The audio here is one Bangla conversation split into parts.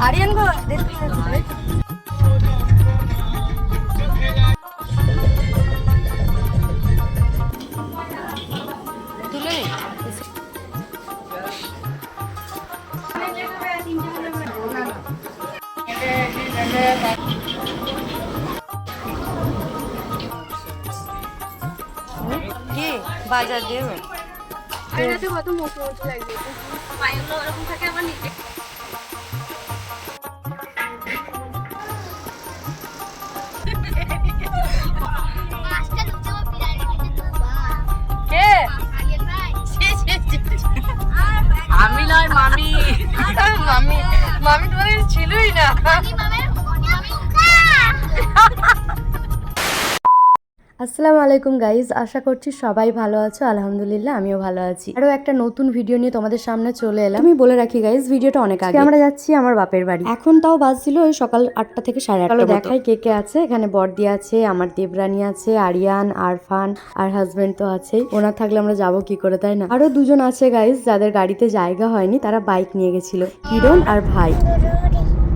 আরিয়ান গো তুলে নে। কি? বাজার দেবে আয়নাতে কত মোটো মোটো লাগবে পায়েগুলো ওরকম থাকে আমার নিচে মামি মামি তোমাদের ছিলই না। আসসালামু আলাইকুম গাইজ আশা করছি সবাই ভালো আছো। আলহামদুলিল্লাহ আমিও ভালো আছি। আরও একটা নতুন ভিডিও নিয়ে তোমাদের সামনে চলে এলাম। আমি বলে রাখি গাইজ ভিডিওটা অনেক আগে। আমরা যাচ্ছি আমার বাপের বাড়ি। এখন তাও বাজছিল ওই সকাল আটটা থেকে সাড়ে আটটা দেখাই কে কে আছে। এখানে বর্দি আছে আমার দেবরানী আছে আরিয়ান আরফান আর হাজবেন্ড তো আছেই। ওনার থাকলে আমরা যাব কি করে তাই না? আরও দুজন আছে গাইজ যাদের গাড়িতে জায়গা হয়নি তারা বাইক নিয়ে গেছিল। কিরণ আর ভাই।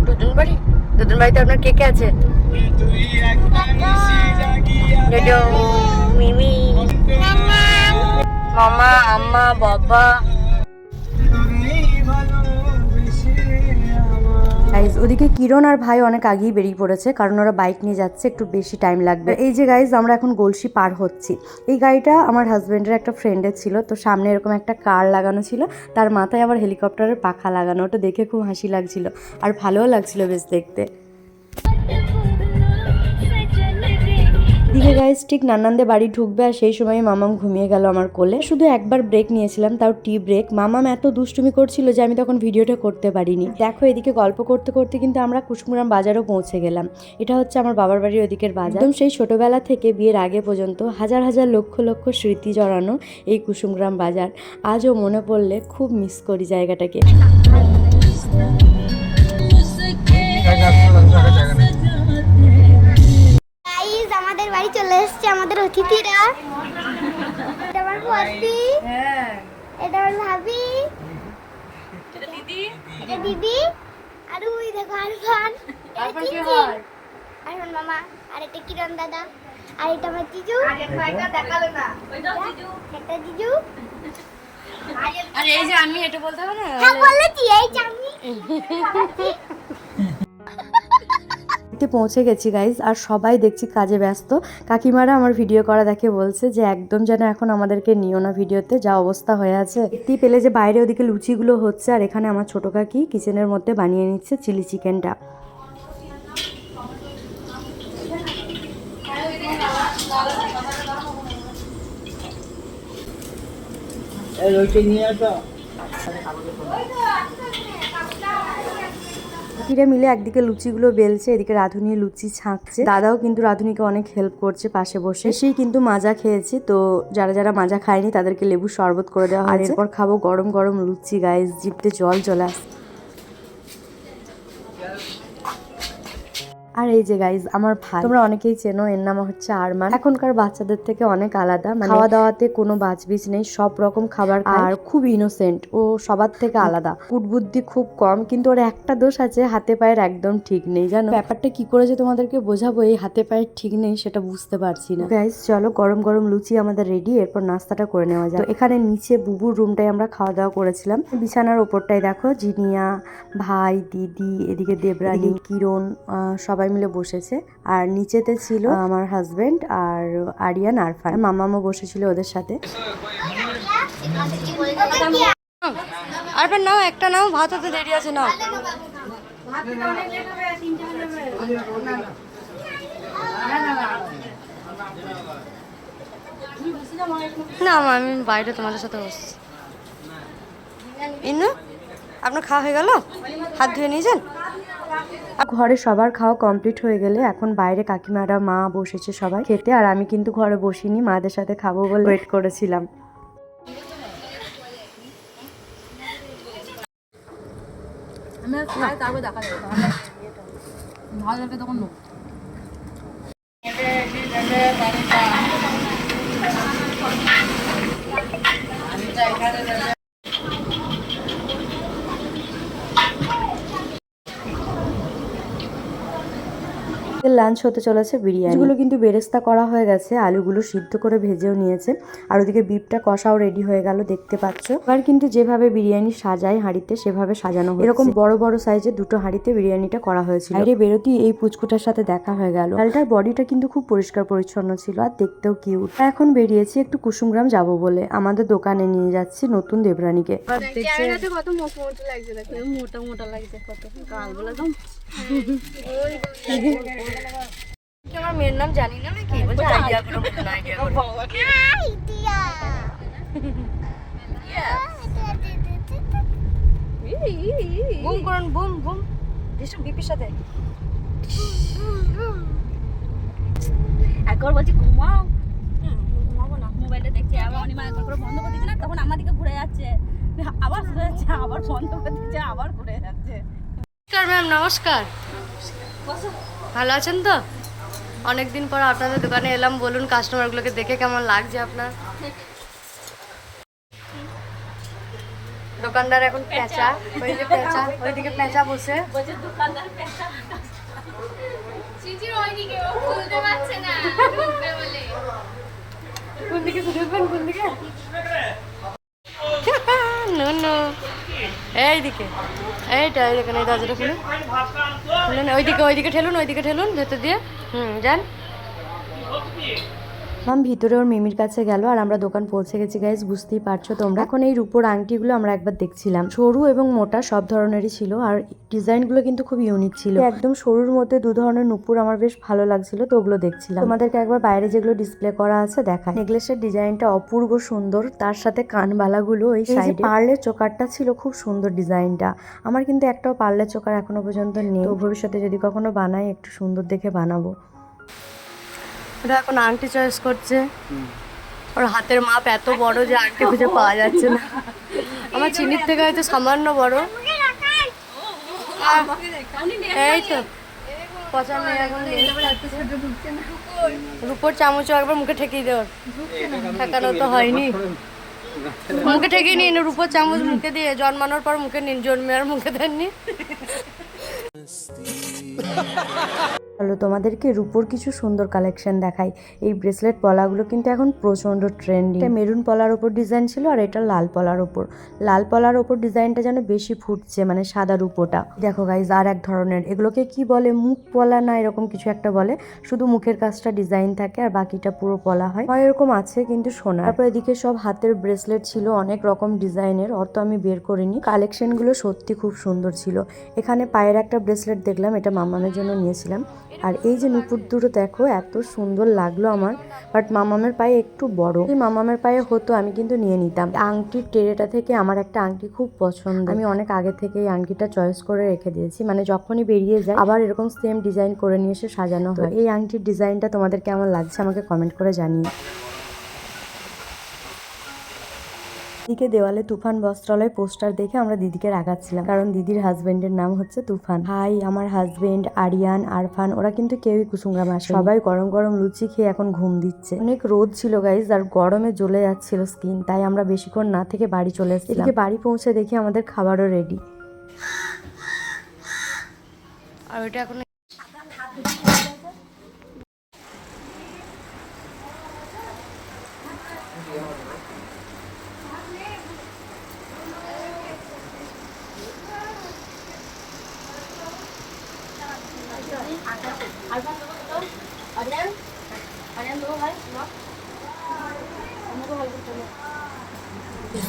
দুজন বাড়ি? দুজন বাড়িতে আপনার কে কে আছে? বাবা গাইজ ওদিকে কিরণ আর ভাই অনেক আগেই বেরিয়ে পড়েছে, কারণ ওরা বাইক নিয়ে যাচ্ছে, একটু বেশি টাইম লাগবে। এই যে গাইজ আমরা এখন গলসি পার হচ্ছি। এই গাড়িটা আমার হাজবেন্ডের একটা ফ্রেন্ডের ছিল, তো সামনে এরকম একটা কার লাগানো ছিল, তার মাথায় আবার হেলিকপ্টারের পাখা লাগানো, ওটা দেখে খুব হাসি লাগছিল, আর ভালোও লাগছিল বেশ দেখতে। দিকে গাইজ ঠিক নানানদে বাড়ি ঢুকবে আর সেই সময় মামাম ঘুমিয়ে গেল আমার কোলে। শুধু একবার ব্রেক নিয়েছিলাম, তাও টি ব্রেক মামাম এত দুষ্টুমি করছিল যে আমি তখন ভিডিওটা করতে পারিনি। দেখো, এদিকে গল্প করতে করতে কিন্তু আমরা কুসমুরাম বাজারও পৌঁছে গেলাম। এটা হচ্ছে আমার বাবার বাড়ির ওদিকের বাজার। একদম সেই ছোটবেলা থেকে বিয়ের আগে পর্যন্ত হাজার হাজার লক্ষ লক্ষ স্মৃতি জড়ানো এই কুসুমগ্রাম বাজার। আজও মনে পড়লে খুব মিস করি জায়গাটাকে। বাড়ি চলে এসেছে আমাদের অতিথিরা। এটা আমার পতি এটা আমার ভাবি। এটা দিদি। আর ওই দেখো আরফান। আরফান মামা। আর এটা কিরণ দাদা। আর এটা আমার জিজু। এটা জিজু। আর এই যে আমি এটা বলতে হবে না? হ্যাঁ বলেছি এই যে আমি। বাড়িতে পৌঁছে গেছি গাইজ আর সবাই দেখছি কাজে ব্যস্ত। কাকিমারা আমার ভিডিও করা দেখে বলছে যে একদম যেন এখন আমাদেরকে নিও না ভিডিওতে যা অবস্থা হয়ে আছে। দেখতেই পেলে যে বাইরে ওদিকে লুচিগুলো হচ্ছে আর এখানে আমার ছোট কাকি কিচেনের মধ্যে বানিয়ে নিচ্ছে চিলি চিকেনটা কাকিরা মিলে একদিকে লুচিগুলো বেলছে এদিকে রাধুনি লুচি ছাঁকছে। দাদাও কিন্তু রাধুনিকে অনেক হেল্প করছে পাশে বসে। সেই কিন্তু মাজা খেয়েছি তো যারা যারা মাজা খায়নি তাদেরকে লেবু শরবত করে দেওয়া হয় এরপর খাব গরম গরম লুচি গায়ে জিপতে জল চলে আসছে। আর এই যে গাইজ আমার ভাই। তোমরা অনেকেই চেনো এর নাম হচ্ছে আরমান। এখনকার বাচ্চাদের থেকে অনেক আলাদা মানে খাওয়া দাওয়াতে কোনো বাজবিজ নেই সব রকম খাবার। আর খুব ইনোসেন্ট ও সবার থেকে আলাদা। কুটবুদ্ধি খুব কম কিন্তু ওর একটা দোষ আছে হাতে পায়ের একদম ঠিক নেই জানো? ব্যাপারটা কি করে যে তোমাদেরকে বোঝাবো এই হাতে পায়ের ঠিক নেই সেটা বুঝতে পারছি না। গাইজ চলো গরম গরম লুচি আমাদের রেডি এরপর নাস্তাটা করে নেওয়া যায় তো এখানে নিচে বুবুর রুমটাই আমরা খাওয়া দাওয়া করেছিলাম। বিছানার ওপরটাই দেখো জিনিয়া ভাই দিদি এদিকে দেবরানী কিরণ আহ, সবাই মিলে বসেছে। আর নিচেতে ছিল আমার হাজবেন্ড আর আরিয়ান আর আরফান মামামও বসেছিল ওদের সাথে। আর নাও, একটা নাও, ভাত হতে দেরি আছে, নাও। না আমি বাইরে তোমাদের সাথে বসছি। ইন্নু আপনার খাওয়া হয়ে গেল? হাত ধুয়ে নিয়েছেন ঘরে সবার খাওয়া কমপ্লিট হয়ে গেলে এখন বাইরে কাকিমারা মা বসেছে সবাই খেতে আর আমি কিন্তু ঘরে বসিনি মাদের সাথে খাব বলে ওয়েট করেছিলাম। তখন লাঞ্চ হতে চলেছে বিরিয়ানি। এগুলো কিন্তু বেরেস্তা করা হয়ে গেছে আলুগুলো সিদ্ধ করে ভেজেও নিয়েছে আর ওদিকে বিপটা কষাও রেডি হয়ে গেল দেখতে পাচ্ছ। এবার কিন্তু যেভাবে বিরিয়ানি সাজায় হাঁড়িতে সেভাবে সাজানো হয়েছে। এরকম বড় বড় সাইজে দুটো হাঁড়িতে বিরিয়ানিটা করা হয়েছিল। বাইরে বেরোতেই এই পুচকুটার সাথে দেখা হয়ে গেল। ডালটার বডিটা কিন্তু খুব পরিষ্কার পরিচ্ছন্ন ছিল আর দেখতেও কিউট এখন বেরিয়েছি একটু কুসুমগ্রাম যাব বলে। আমাদের দোকানে নিয়ে যাচ্ছি নতুন দেবরানীকে। কত মোটা মোটা লাগছে দেখো। মোটা মোটা লাগছে কত। গাল বলে দাও। কি আমার মেয়ের নাম জানি না নাকি? বলছে আইডিয়া করো আইডিয়া করো। আইডিয়া বুম করুন বুম বুম। এসব বিপির সাথে। একবার বলছি ঘুমাও। ঘুমাবো না। মোবাইলটা দেখছি আবার অনিমা একবার করে বন্ধ করে দিচ্ছে না? তখন আমার দিকে ঘুরে যাচ্ছে। আবার শুরু হচ্ছে আবার বন্ধ করে দিচ্ছে আবার ঘুরে যাচ্ছে। নমস্কার ম্যাম নমস্কার। ভালো আছেন তো? অনেকদিন পর আপনাদের দোকানে এলাম বলুন কাস্টমারগুলোকে দেখে কেমন লাগছে আপনার? দোকানদার এখন পেঁচা ওই যে পেঁচা ওইদিকে পেঁচা বসে। কোন দিকে কোন দিকে নো নো। এইদিকে এইটা, এই দেখেন, এই দরজাটা খুলুন। খুলুন, ওইদিকে ওইদিকে ঠেলুন ওইদিকে ঠেলুন, ভেতর দিয়ে। হুম, যান। মাম ভিতরে ওর মিমির কাছে গেল আর আমরা দোকান পৌঁছে গেছি গাইজ বুঝতেই পারছ তোমরা। এখন এই রূপোর আংটিগুলো আমরা একবার দেখছিলাম। সরু এবং মোটা সব ধরনেরই ছিল আর ডিজাইনগুলো কিন্তু খুব ইউনিক ছিল। একদম সরুর মধ্যে দু ধরনের নুপুর আমার বেশ ভালো লাগছিল তো ওগুলো দেখছিলাম। তোমাদেরকে একবার বাইরে যেগুলো ডিসপ্লে করা আছে দেখা নেকলেসের ডিজাইনটা অপূর্ব সুন্দর তার সাথে কানবালাগুলো ওই সাইডে পার্লের চোকারটা ছিল খুব সুন্দর ডিজাইনটা। আমার কিন্তু একটাও পার্লের চোকার এখনও পর্যন্ত নেই। ভবিষ্যতে যদি কখনো বানাই একটু সুন্দর দেখে বানাবো। ওটা এখন আংটি চয়েস করছে। ওর হাতের মাপ এত বড় যে আংটি খুঁজে পাওয়া যাচ্ছে না। আমার চিনির থেকে হয়তো সামান্য বড়। এই তো। পছন্দ এখন রূপোর চামচও একবার মুখে ঠেকিয়ে দেওয়ার ঠেকানো তো হয়নি। মুখে ঠেকিয়ে নিন রূপোর চামচ মুখে দিয়ে। জন্মানোর পর মুখে নিন জন্মে আর মুখে দেননি। চলো তোমাদেরকে রূপোর কিছু সুন্দর কালেকশন দেখাই। এই ব্রেসলেট পলাগুলো কিন্তু এখন প্রচণ্ড ট্রেন্ডিং এটা মেরুন পলার ওপর ডিজাইন ছিল আর এটা লাল পলার ওপর। লাল পলার ওপর ডিজাইনটা যেন বেশি ফুটছে মানে সাদা রূপোটা। দেখো গাইজ আর এক ধরনের। এগুলোকে কি বলে? মুখ পলা না এরকম কিছু একটা বলে। শুধু মুখের কাজটা ডিজাইন থাকে আর বাকিটা পুরো পলা হয়। হয় এরকম আছে কিন্তু সোনা তারপর এদিকে সব হাতের ব্রেসলেট ছিল, অনেক রকম ডিজাইনের অত আমি বের করিনি। কালেকশনগুলো সত্যি খুব সুন্দর ছিল। এখানে পায়ের একটা ব্রেসলেট দেখলাম, এটা মামামের জন্য নিয়েছিলাম। আর এই যে নুপুর দুটো দেখো, এত সুন্দর লাগল আমার। বাট মামামের পায়ে একটু বড়। এই মামামের পায়ে হতো, আমি কিন্তু নিয়ে নিতাম। আংটির টেরেটা থেকে আমার একটা আংটি খুব পছন্দ। আমি অনেক আগে থেকে এই আংটিটা চয়েস করে রেখে দিয়েছি। মানে যখনই বেরিয়ে যায়, আবার এরকম সেম ডিজাইন করে নিয়ে এসে সাজানো হয়। এই আংটির ডিজাইনটা তোমাদের কেমন লাগছে আমাকে কমেন্ট করে জানিয়ে দিকে দেওয়ালে তুফান বস্ত্রালয় পোস্টার দেখে আমরা দিদিকে রাগাচ্ছিলাম, কারণ দিদির হাজবেন্ডের নাম হচ্ছে তুফান। হাই, আমার হাজবেন্ড আরিয়ান, আরফান, ওরা কিন্তু কেউই কুসুমগ্রাম আসে সবাই গরম গরম লুচি খেয়ে এখন ঘুম দিচ্ছে। অনেক রোদ ছিল গাইজ আর গরমে জ্বলে যাচ্ছিল স্কিন তাই আমরা বেশিক্ষণ না থেকে বাড়ি চলে এসেছি এদিকে বাড়ি পৌঁছে দেখি আমাদের খাবারও রেডি আর ওইটা এখন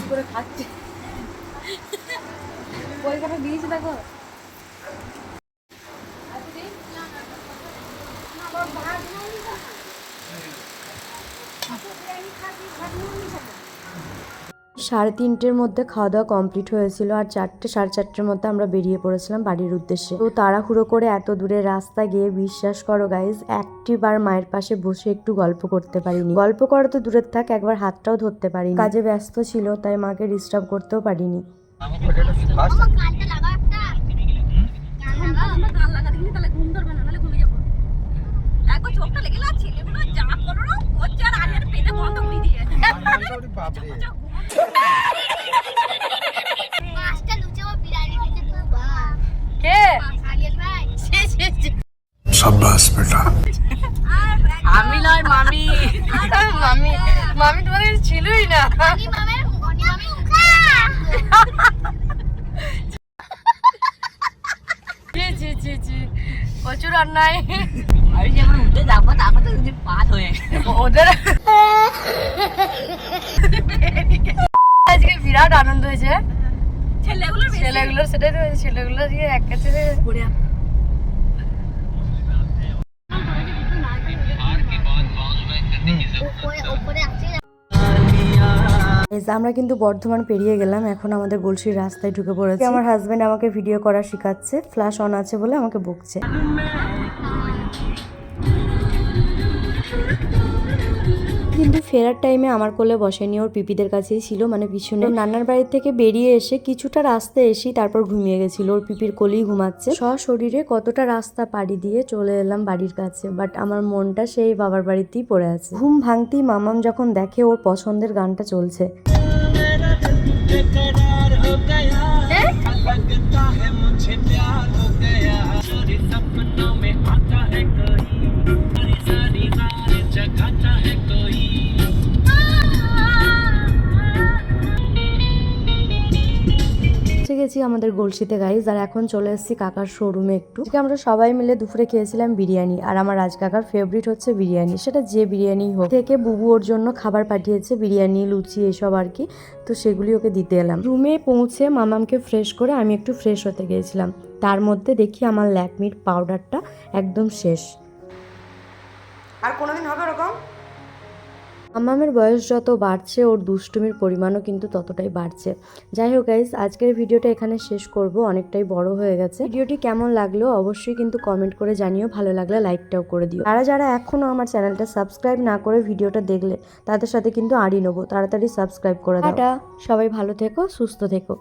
করে খাচ্ছে। পরীক্ষাটা দিয়েছি দেখো। সাড়ে তিনটের মধ্যে খাওয়া দাওয়া কমপ্লিট হয়েছিল আর চারটে সাড়ে চারটের মধ্যে আমরা বেরিয়ে পড়েছিলাম বাড়ির উদ্দেশ্যে। তো তাড়াহুড়ো করে এত দূরে রাস্তা গিয়ে বিশ্বাস করো গাইজ একটি বার মায়ের পাশে বসে একটু গল্প করতে পারিনি। গল্প করা তো দূরের থাক একবার হাতটাও ধরতে পারিনি। কাজে ব্যস্ত ছিল তাই মাকে ডিস্টার্ব করতেও পারিনি। কানটা লাগা একটা লাগাও আমরা গান লাগা দিইনি তাহলে ঘুম ধরবে না তাহলে ঘুমিয়ে যাব একবার চোখটা লেগে না ছেলেগুলো যা করো না করছে আমি নয় মামি। মামি মামি তোমাদের ছিলই না প্রচুর অন্যায়। আমি যেমন উঠে যাব তারপর তো পাত হয়ে ওদের আজকে বিরাট আনন্দ হয়েছে। ছেলেগুলোর ছেলেগুলোর সেটাই তো হয়েছে, ছেলেগুলো দিয়ে এক কাছে আমরা কিন্তু বর্ধমান পেরিয়ে গেলাম এখন আমাদের গলসির রাস্তায় ঢুকে পড়েছি। আমার হাজবেন্ড আমাকে ভিডিও করা শেখাচ্ছে ফ্ল্যাশ অন আছে বলে আমাকে বকছে। কিন্তু ফেরার টাইমে আমার কোলে বসেনি ওর পিপিদের কাছেই ছিল। মানে পিছনে ওর নানার বাড়ি থেকে বেরিয়ে এসে কিছুটা রাস্তা এসেই তারপর ঘুমিয়ে গেছিল। ওর পিপির কোলেই ঘুমাচ্ছে। সশরীরে কতটা রাস্তা পাড়ি দিয়ে চলে এলাম বাড়ির কাছে বাট আমার মনটা সেই বাবার বাড়িতেই পড়ে আছে। ঘুম ভাঙতেই মামাম যখন দেখে ওর পছন্দের গানটা চলছে। গেছি আমাদের গলসিতে গাইজ আর এখন চলে এসেছি কাকার শোরুমে একটু। আমরা সবাই মিলে দুপুরে খেয়েছিলাম বিরিয়ানি। আর আমার রাজ কাকার ফেভারিট হচ্ছে বিরিয়ানি। সেটা যে বিরিয়ানি হোক, থেকে বুবু ওর জন্য খাবার পাঠিয়েছে, বিরিয়ানি, লুচি, এসব আর কি। তো সেগুলি ওকে দিতে এলাম। রুমে পৌঁছে মামামকে ফ্রেশ করে আমি একটু ফ্রেশ হতে গিয়েছিলাম। তার মধ্যে দেখি আমার ল্যাকমির পাউডারটা একদম শেষ। আর কোনোদিন হবে ওরকম? মামামের বয়স যত বাড়ছে ওর দুষ্টুমির পরিমাণও কিন্তু ততটাই বাড়ছে। যাই হোক গাইজ আজকের ভিডিওটা এখানে শেষ করব অনেকটাই বড় হয়ে গেছে। ভিডিওটি কেমন লাগল অবশ্যই কিন্তু কমেন্ট করে জানিও ভালো লাগলে লাইকটাও করে দিও। তারা যারা এখনও আমার চ্যানেলটা সাবস্ক্রাইব না করে ভিডিওটা দেখলে তাদের সাথে কিন্তু আড়ি নেব। তাড়াতাড়ি সাবস্ক্রাইব করে দাও। সবাই ভালো থেকো সুস্থ থেকো।